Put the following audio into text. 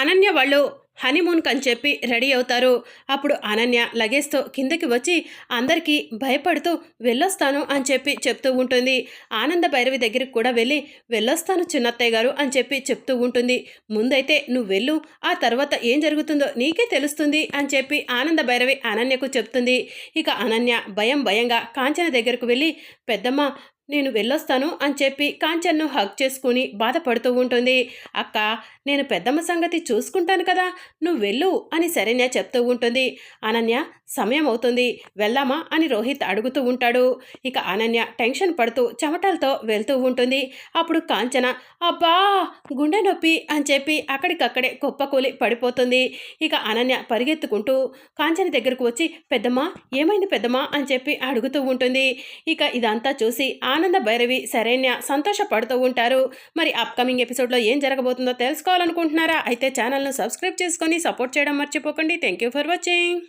అనన్య వాళ్ళు హనీమూన్ అని చెప్పి రెడీ అవుతారు. అప్పుడు అనన్య లగేజ్తో కిందకి వచ్చి అందరికీ భయపడుతూ వెళ్ళొస్తాను అని చెప్పి చెప్తూ ఉంటుంది. ఆనంద భైరవి దగ్గరికి కూడా వెళ్ళి వెళ్ళొస్తాను చిన్నత్తయ్య గారు అని చెప్పి చెప్తూ ఉంటుంది. ముందైతే నువ్వు వెళ్ళు ఆ తర్వాత ఏం జరుగుతుందో నీకే తెలుస్తుంది అని చెప్పి ఆనంద భైరవి అనన్యకు చెప్తుంది. ఇక అనన్య భయం భయంగా కాంచన దగ్గరకు వెళ్ళి పెద్దమ్మ నేను వెళ్ళొస్తాను అని చెప్పి కాంచన్ను హక్ చేసుకుని బాధపడుతూ ఉంటుంది. అక్క నేను పెద్దమ్మ సంగతి చూసుకుంటాను కదా నువ్వు వెళ్ళు అని శరణ్య చెప్తూ ఉంటుంది. అనన్య సమయం అవుతుంది వెళ్దామా అని రోహిత్ అడుగుతూ ఉంటాడు. ఇక అనన్య టెన్షన్ పడుతూ చెమటలతో వెళ్తూ ఉంటుంది. అప్పుడు కాంచన అబ్బా గుండె నొప్పి అని చెప్పి అక్కడికక్కడే కుప్పకూలి పడిపోతుంది. ఇక అనన్య పరిగెత్తుకుంటూ కాంచన దగ్గరకు వచ్చి పెద్దమ్మ ఏమైంది పెద్దమ్మ అని చెప్పి అడుగుతూ ఉంటుంది. ఇక ఇదంతా చూసి ఆనంద ఆనంద భైరవి శరణ్య సంతోషపడుతూ ఉంటారు. మరి అప్కమింగ్ ఎపిసోడ్లో ఏం జరగబోతుందో తెలుసుకోవాలనుకుంటున్నారా? అయితే ఛానల్ను సబ్స్క్రైబ్ చేసుకొని సపోర్ట్ చేయడం మర్చిపోకండి. Thank you for watching